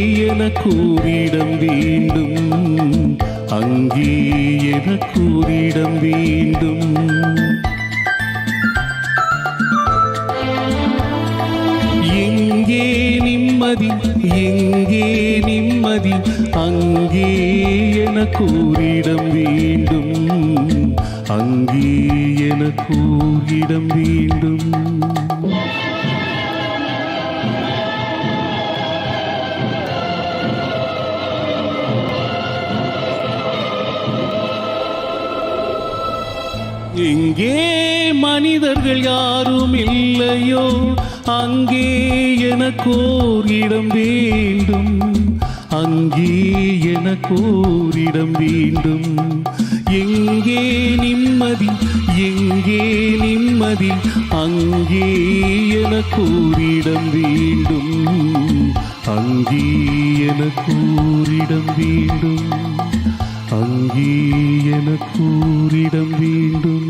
அங்கே என கூறிடம் வேண்டும் அங்கே என கூறிடம் வேண்டும் எங்கே நிம்மதி எங்கே நிம்மதி அங்கே என கூறிடம் வேண்டும் அங்கே என கூறிடம் வேண்டும் எங்கே மனிதர்கள் யாரும் இல்லையோ அங்கே எனக்கோர் இடம் வேண்டும். அங்கே எனக்கோர் இடம் வேண்டும். எங்கே நிம்மதி எங்கே நிம்மதி அங்கே எனக்கூரிடம் வேண்டும். அங்கே எனக்கூரிடம் வேண்டும். அங்கே எனக்கூரிடம் வேண்டும்.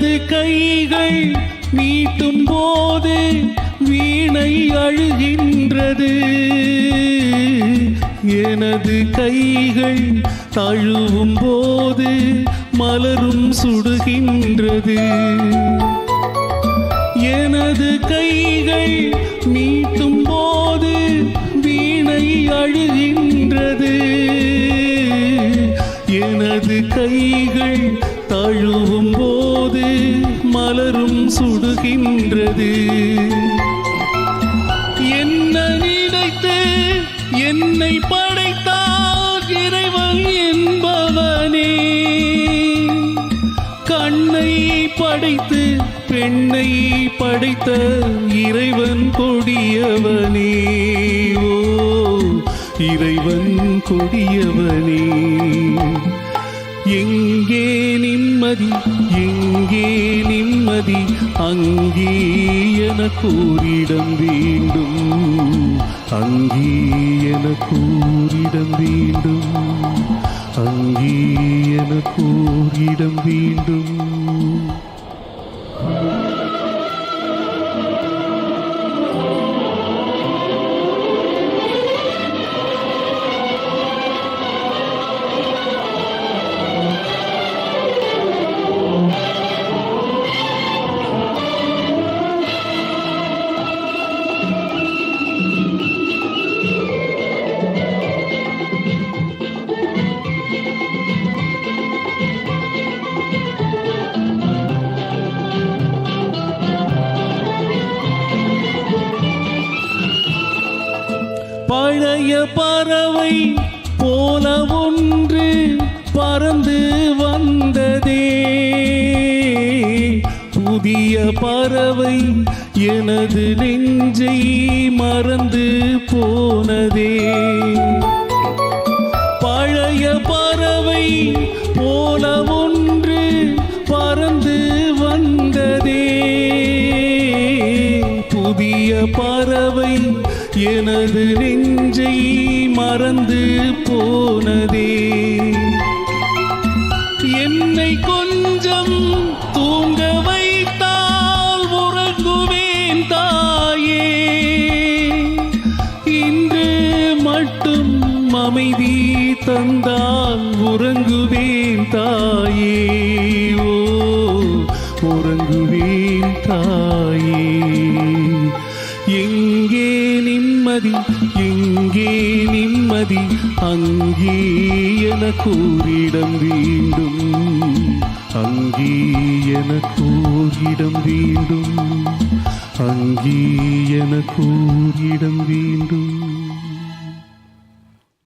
எனது கைகள் நீட்டும் போது வீணை அழுகின்றது. எனது கைகள் தழுவும் போது மலரும் சுடுகின்றது. எனது கைகள் நீட்டும் போது வீணை அழுகின்றது. என்னை படைத்தார் இறைவன் என்பவனே. கண்ணை படைத்து பெண்ணை படைத்த இறைவன் கொடியவனே. ஓ இறைவன் கொடியவனே. எங்கே நிம்மதி எங்கே நிம்மதி அங்கே என கூறிடம் வேண்டும். அங்கே என கூறிடம் வேண்டும். அங்கே என கூறிடம் வேண்டும். பழைய பறவை போல ஒன்று பறந்து வந்ததே. புதிய பறவை எனது நெஞ்சை மறந்து போனதே. பழைய பறவை போல ஒன்று பறந்து வந்ததே. புதிய பறவை எனது நெஞ்சை மறந்து போனதே. என்னை கொஞ்சம் தூங்க வைத்தால் உறங்குவேன் தாயே. இன்று மட்டும் அமைதி தந்தால் உறங்குவேன் தாயே. ஓ உறங்குவேன் தாய். நிம்மதி எங்கே நிம்மதி அங்கே எனக்கு ஓரிடம் வேண்டும். அங்கே எனக்கு ஓரிடம் வேண்டும். அங்கே எனக்கு ஓரிடம் வேண்டும்.